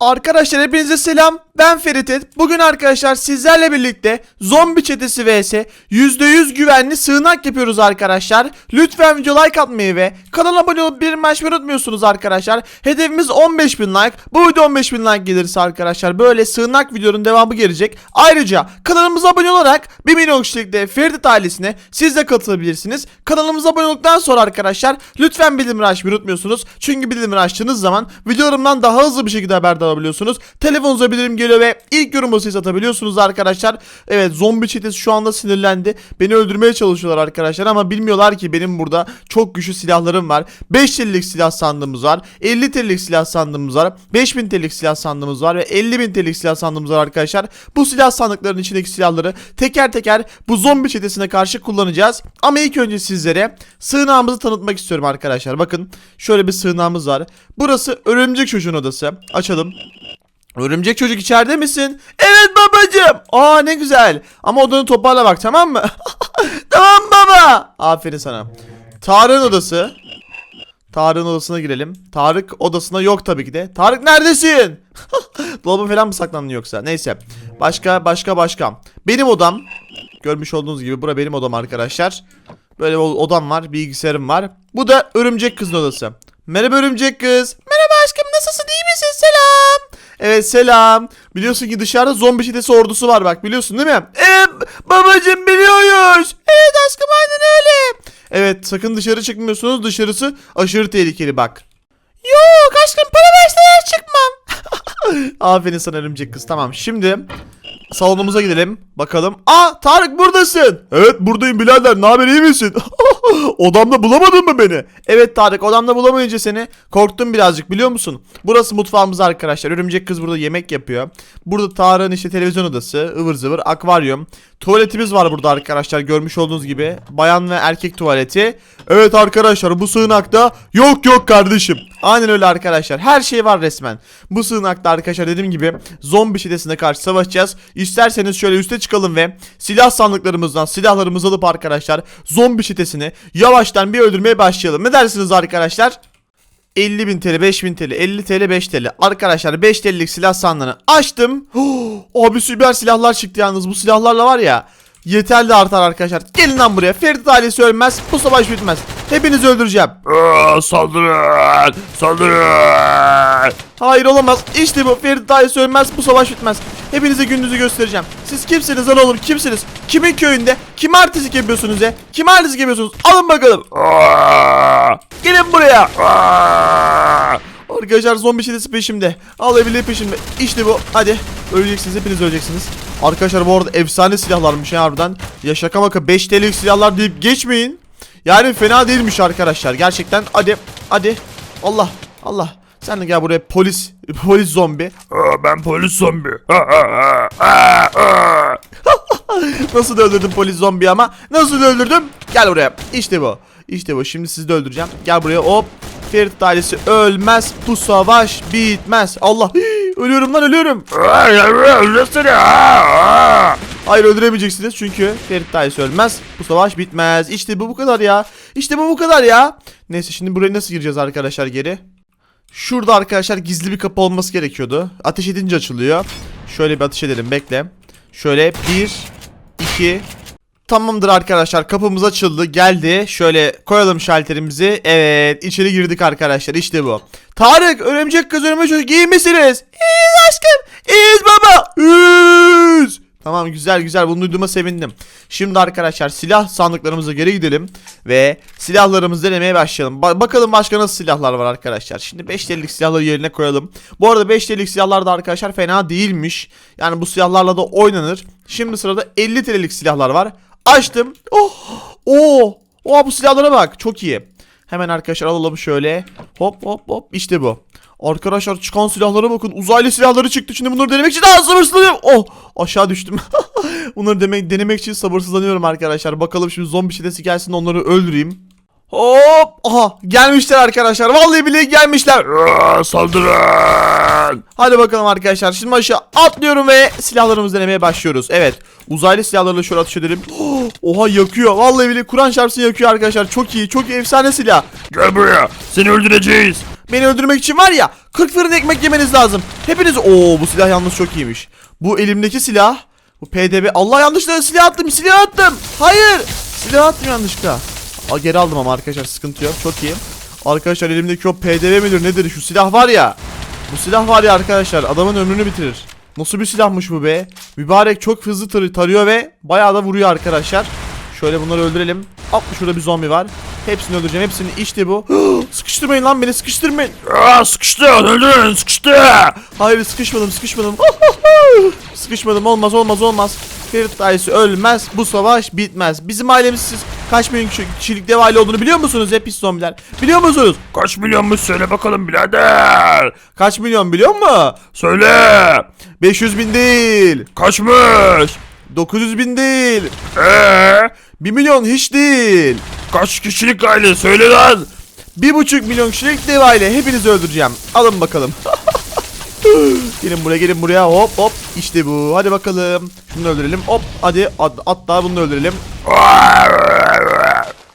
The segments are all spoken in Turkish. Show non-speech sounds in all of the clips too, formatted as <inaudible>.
Arkadaşlar hepinize selam. Ben Feritet. Bugün arkadaşlar sizlerle birlikte zombi çetesi vs %100 güvenli sığınak yapıyoruz arkadaşlar. Lütfen video like atmayı ve kanala abone olup bir maç unutmuyorsunuz arkadaşlar. Hedefimiz 15.000 like. Bu video 15.000 like gelirse arkadaşlar böyle sığınak videonun devamı gelecek. Ayrıca kanalımıza abone olarak 1 milyon kişilikte Feritet ailesine siz de katılabilirsiniz. Kanalımıza abone olduktan sonra arkadaşlar lütfen bildirim açmayı unutmuyorsunuz. Çünkü bildirim açtığınız zaman videolarımdan daha hızlı bir şekilde haberdar olabiliyorsunuz. Telefonunuza bildirim geliyor ve ilk yorum basıyı atabiliyorsunuz arkadaşlar. Evet zombi çetesi şu anda sinirlendi. Beni öldürmeye çalışıyorlar arkadaşlar ama bilmiyorlar ki benim burada çok güçlü silahlarım var. 5 TL'lik silah sandığımız var. 50 TL'lik silah sandığımız var. 5000 TL'lik silah sandığımız var ve 50.000 TL'lik silah sandığımız var arkadaşlar. Bu silah sandıklarının içindeki silahları teker teker bu zombi çetesine karşı kullanacağız. Ama ilk önce sizlere sığınağımızı tanıtmak istiyorum arkadaşlar. Bakın şöyle bir sığınağımız var. Burası örümcek çocuğun odası. Açalım. Örümcek çocuk içeride misin? Evet babacığım. Aa ne güzel. Ama odanı toparla bak tamam mı? <laughs> tamam baba. Aferin sana. Tarık'ın odası. Tarık'ın odasına girelim. Tarık odasına yok tabii ki de. Tarık neredesin? <laughs> Dolaba falan mı saklandın yoksa? Neyse. Başka başka başka. Benim odam. Görmüş olduğunuz gibi bura benim odam arkadaşlar. Böyle bir odam var. Bilgisayarım var. Bu da örümcek kızın odası. Merhaba örümcek kız. Merhaba aşkım nasılsın iyi misin selam. Evet selam. Biliyorsun ki dışarıda zombi çetesi ordusu var bak biliyorsun değil mi? Evet babacım biliyoruz. Evet aşkım aynen öyle. Evet sakın dışarı çıkmıyorsunuz dışarısı aşırı tehlikeli bak. Yok aşkım para verseler çıkmam. <laughs> Aferin sana örümcek kız tamam şimdi salonumuza gidelim bakalım. Aa Tarık buradasın. Evet buradayım birader ne haber iyi misin? <laughs> <laughs> odamda bulamadın mı beni? Evet Tarık odamda bulamayınca seni korktum birazcık biliyor musun? Burası mutfağımız arkadaşlar. Örümcek kız burada yemek yapıyor. Burada Tarık'ın işte televizyon odası, ıvır zıvır, akvaryum. Tuvaletimiz var burada arkadaşlar görmüş olduğunuz gibi. Bayan ve erkek tuvaleti. Evet arkadaşlar bu sığınakta yok yok kardeşim. Aynen öyle arkadaşlar. Her şey var resmen. Bu sığınakta arkadaşlar dediğim gibi zombi çetesine karşı savaşacağız. İsterseniz şöyle üste çıkalım ve silah sandıklarımızdan silahlarımızı alıp arkadaşlar zombi çetesini yavaştan bir öldürmeye başlayalım. Ne dersiniz arkadaşlar? 50.000 TL, 5.000 TL, 50 TL, 5 TL. Arkadaşlar 5 TL'lik silah sandığını açtım. <gasps> Abi süper silahlar çıktı yalnız. Bu silahlarla var ya yeterli artar arkadaşlar. Gelin lan buraya. Ferit ailesi ölmez. Bu savaş bitmez. Hepinizi öldüreceğim. Aa, saldırın! Saldırın! Hayır olamaz. İşte bu. Ferit ailesi ölmez. Bu savaş bitmez. Hepinize gününüzü göstereceğim. Siz kimsiniz lan oğlum? Kimsiniz? Kimin köyünde? Kime artistik yapıyorsunuz ya? Kime artistik yapıyorsunuz? Alın bakalım. Aa, Gelin buraya. aa. Arkadaşlar zombi çetesi peşimde. Alabilir peşimde. İşte bu. Hadi. Öleceksiniz. Hepiniz öleceksiniz. Arkadaşlar bu arada efsane silahlarmış ya harbiden. Ya şaka maka 5 TL'lik silahlar deyip geçmeyin. Yani fena değilmiş arkadaşlar. Gerçekten. Hadi. Hadi. Allah. Allah. Sen de gel buraya polis. <laughs> Polis zombi. Aa, ben polis zombi. Aa, aa, aa, aa. Nasıl da öldürdüm polis zombi ama. Nasıl da öldürdüm? Gel buraya. İşte bu. İşte bu. Şimdi sizi de öldüreceğim. Gel buraya. Hop. Ferit ailesi ölmez. Bu savaş bitmez. Allah. Hii, ölüyorum lan ölüyorum. Hayır öldüremeyeceksiniz çünkü Ferit ailesi ölmez. Bu savaş bitmez. İşte bu bu kadar ya. İşte bu bu kadar ya. Neyse şimdi buraya nasıl gireceğiz arkadaşlar geri? Şurada arkadaşlar gizli bir kapı olması gerekiyordu. Ateş edince açılıyor. Şöyle bir ateş edelim bekle. Şöyle bir, iki, Tamamdır arkadaşlar kapımız açıldı geldi. Şöyle koyalım şalterimizi. Evet içeri girdik arkadaşlar işte bu. Tarık örümcek kız örümcek çocuk iyi misiniz? İyiyiz aşkım iyiyiz baba İyiyiz. Tamam güzel güzel bunu duyduğuma sevindim. Şimdi arkadaşlar silah sandıklarımıza geri gidelim Ve silahlarımızı denemeye başlayalım. Ba- Bakalım başka nasıl silahlar var arkadaşlar. Şimdi 5 TL'lik silahları yerine koyalım. Bu arada 5 TL'lik silahlar da arkadaşlar fena değilmiş. Yani bu silahlarla da oynanır. Şimdi sırada 50 TL'lik silahlar var Açtım. Oh! Oo! Oha bu silahlara bak. Çok iyi. Hemen arkadaşlar alalım şöyle. Hop hop hop. İşte bu. Arkadaşlar çıkan silahlara bakın. Uzaylı silahları çıktı. Şimdi bunları denemek için daha sabırsızlanıyorum. Oh! Aşağı düştüm. <laughs> bunları denemek için sabırsızlanıyorum arkadaşlar. Bakalım şimdi zombi çetesi gelsin onları öldüreyim. Hop! Aha! Gelmişler arkadaşlar. Vallahi billahi gelmişler. Saldırın! Hadi bakalım arkadaşlar. Şimdi aşağı atlıyorum ve silahlarımızı denemeye başlıyoruz. Evet. Uzaylı silahlarla şöyle atış edelim. <gasps> Oha yakıyor. Vallahi bile Kur'an çarpsın yakıyor arkadaşlar. Çok iyi. Çok iyi. Efsane silah. Gel buraya. Seni öldüreceğiz. Beni öldürmek için var ya 40 fırın ekmek yemeniz lazım. Hepiniz Oo bu silah yalnız çok iyiymiş. Bu elimdeki silah. Bu PDB. Allah yanlışlıkla silah attım. Silah attım. Hayır. Silah attım yanlışlıkla. Aa, geri aldım ama arkadaşlar sıkıntı yok. Çok iyi. Arkadaşlar elimdeki o PDV midir nedir şu silah var ya. Bu silah var ya arkadaşlar adamın ömrünü bitirir. Nasıl bir silahmış bu be? Mübarek çok hızlı tar- tarıyor ve bayağı da vuruyor arkadaşlar. Şöyle bunları öldürelim. Hop şurada bir zombi var. Hepsini öldüreceğim. Hepsini işte bu. <gasps> sıkıştırmayın lan beni sıkıştırmayın. Sıkıştı öldürün sıkıştı. Hayır sıkışmadım sıkışmadım. <laughs> sıkışmadım olmaz olmaz olmaz. Ailesi ölmez. Bu savaş bitmez. Bizim ailemiz siz kaç milyon kişi- kişilik dev aile olduğunu biliyor musunuz hep zombiler? Biliyor musunuz? Kaç milyonmuş söyle bakalım birader. Kaç milyon biliyor musun? Söyle. 500 bin değil. Kaçmış? 900 bin değil. Eee? 1 milyon hiç değil. Kaç kişilik aile söyle lan. 1,5 milyon kişilik dev aile. Hepinizi öldüreceğim. Alın bakalım. <laughs> gelin buraya gelin buraya. Hop hop. İşte bu. Hadi bakalım. Şunu öldürelim. Hop hadi. At, hatta bunu öldürelim.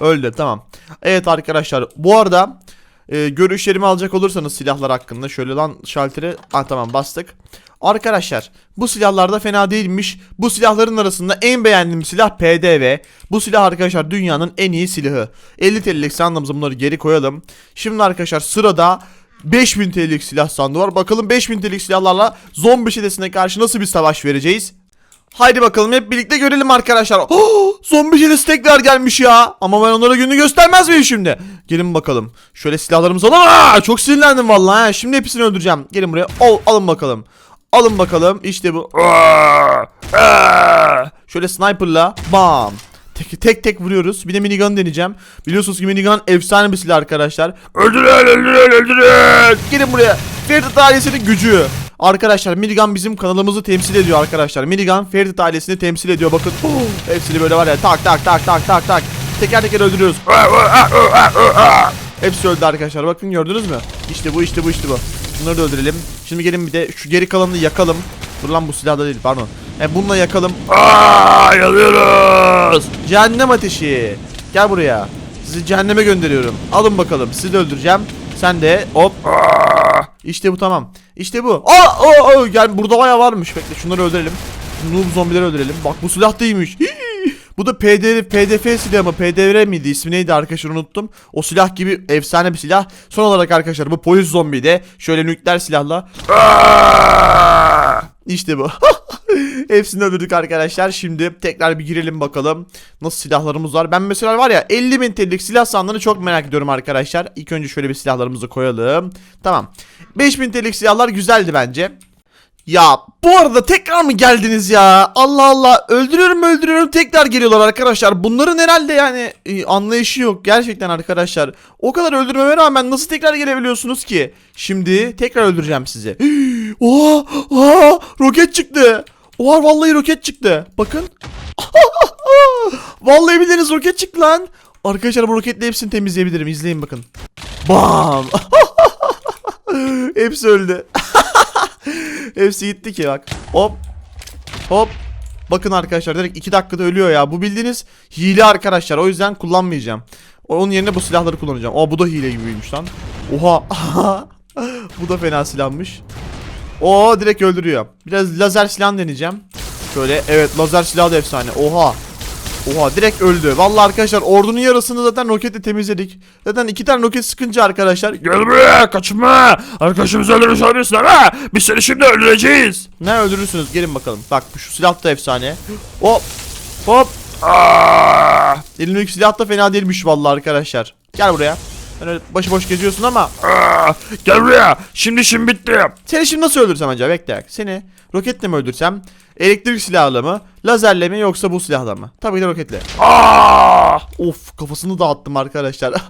Öldü tamam. Evet arkadaşlar bu arada e, görüşlerimi alacak olursanız silahlar hakkında şöyle lan şalteri. Ah tamam bastık. Arkadaşlar bu silahlar da fena değilmiş. Bu silahların arasında en beğendiğim silah PDV. Bu silah arkadaşlar dünyanın en iyi silahı. 50 TL'lik sandığımıza bunları geri koyalım. Şimdi arkadaşlar sırada 5000 TL'lik silah sandığı var. Bakalım 5000 TL'lik silahlarla zombi çetesine karşı nasıl bir savaş vereceğiz? Haydi bakalım hep birlikte görelim arkadaşlar. Oh, <gasps> zombi çetesi tekrar gelmiş ya. Ama ben onlara gününü göstermez miyim şimdi? Gelin bakalım. Şöyle silahlarımızı alalım. Aa, çok sinirlendim vallahi. Şimdi hepsini öldüreceğim. Gelin buraya. Al, alın bakalım. Alın bakalım. İşte bu. Şöyle sniperla bam. Tek tek, tek vuruyoruz. Bir de minigun deneyeceğim. Biliyorsunuz ki minigun efsane bir silah arkadaşlar. Öldürün öldürün öldürün. Gelin buraya. Ferit ailesinin gücü. Arkadaşlar Minigun bizim kanalımızı temsil ediyor arkadaşlar. Minigun Ferit ailesini temsil ediyor. Bakın oh, <gasps> hepsini böyle var ya tak tak tak tak tak tak. Teker teker öldürüyoruz. Hepsi öldü arkadaşlar. Bakın gördünüz mü? İşte bu işte bu işte bu. Bunları da öldürelim. Şimdi gelin bir de şu geri kalanını yakalım. Dur lan bu silah da değil pardon. E bununla yakalım. Aa, yanıyoruz. Cehennem ateşi. Gel buraya. Sizi cehenneme gönderiyorum. Alın bakalım. Sizi de öldüreceğim. Sen de hop. Aa, İşte bu tamam. İşte bu. Aa, aa, aa, gel burada bayağı varmış. Bekle şunları öldürelim. Noob zombileri öldürelim. Bak bu silah değilmiş. Hii. Bu da PD, PDF silahı mı? PDR miydi? İsmi neydi arkadaşlar unuttum. O silah gibi efsane bir silah. Son olarak arkadaşlar bu polis zombi de şöyle nükleer silahla. İşte bu. <laughs> Hepsini öldürdük arkadaşlar. Şimdi tekrar bir girelim bakalım. Nasıl silahlarımız var. Ben mesela var ya 50 bin TL'lik silah sandığını çok merak ediyorum arkadaşlar. İlk önce şöyle bir silahlarımızı koyalım. Tamam. 5000 TL'lik silahlar güzeldi bence. Ya bu arada tekrar mı geldiniz ya? Allah Allah öldürüyorum öldürüyorum tekrar geliyorlar arkadaşlar. Bunların herhalde yani e, anlayışı yok gerçekten arkadaşlar. O kadar öldürmeme rağmen nasıl tekrar gelebiliyorsunuz ki? Şimdi tekrar öldüreceğim sizi. <gasps> Oha, oha roket çıktı. Oha vallahi roket çıktı. Bakın. <laughs> vallahi bildiğiniz roket çıktı lan. Arkadaşlar bu roketle hepsini temizleyebilirim. İzleyin bakın. Bam. <laughs> Hepsi öldü. Hepsi gitti ki bak. Hop. Hop. Bakın arkadaşlar direkt 2 dakikada ölüyor ya. Bu bildiğiniz hile arkadaşlar. O yüzden kullanmayacağım. Onun yerine bu silahları kullanacağım. Aa bu da hile gibiymiş lan. Oha. <laughs> bu da fena silahmış. Oo direkt öldürüyor. Biraz lazer silah deneyeceğim. Şöyle evet lazer silah da efsane. Oha. Oha direkt öldü. Vallahi arkadaşlar ordunun yarısını zaten roketle temizledik. Zaten iki tane roket sıkınca arkadaşlar. Gel buraya kaçma. Arkadaşımızı öldürmüş olabilirsin ama biz seni şimdi öldüreceğiz. Ne öldürürsünüz gelin bakalım. Bak şu silah da efsane. Hop. Hop. Aa, Elimdeki silah da fena değilmiş vallahi arkadaşlar. Gel buraya. Öyle başıboş geziyorsun ama aa. Gel buraya. Şimdi işim bitti. seni şimdi nasıl öldürsem acaba bekle. Seni roketle mi öldürsem? Elektrik silahla mı? Lazerle mi yoksa bu silahla mı? Tabii ki roketle. Aa. Of kafasını dağıttım arkadaşlar. <laughs>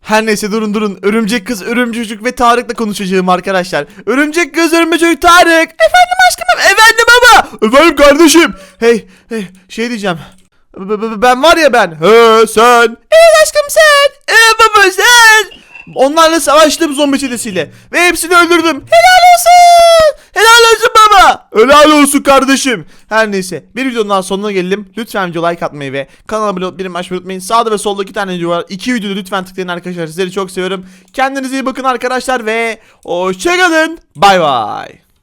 Her neyse durun durun. Örümcek kız, örümcek çocuk ve Tarık'la konuşacağım arkadaşlar. Örümcek kız, örümcek çocuk Tarık. Efendim aşkım. Efendim baba. Efendim kardeşim. Hey, hey şey diyeceğim. Ben var ya ben. He sen. Evet aşkım sen. Evet baba sen. Onlarla savaştım zombi çetesiyle. Ve hepsini öldürdüm. Helal olsun. Helal olsun baba. Helal olsun kardeşim. Her neyse bir videonun daha sonuna geldim. Lütfen video like atmayı ve kanala abone olup bildirim açmayı unutmayın. Sağda ve solda iki tane video var. İki videoda lütfen tıklayın arkadaşlar. Sizleri çok seviyorum. Kendinize iyi bakın arkadaşlar ve hoşçakalın. Bay bay.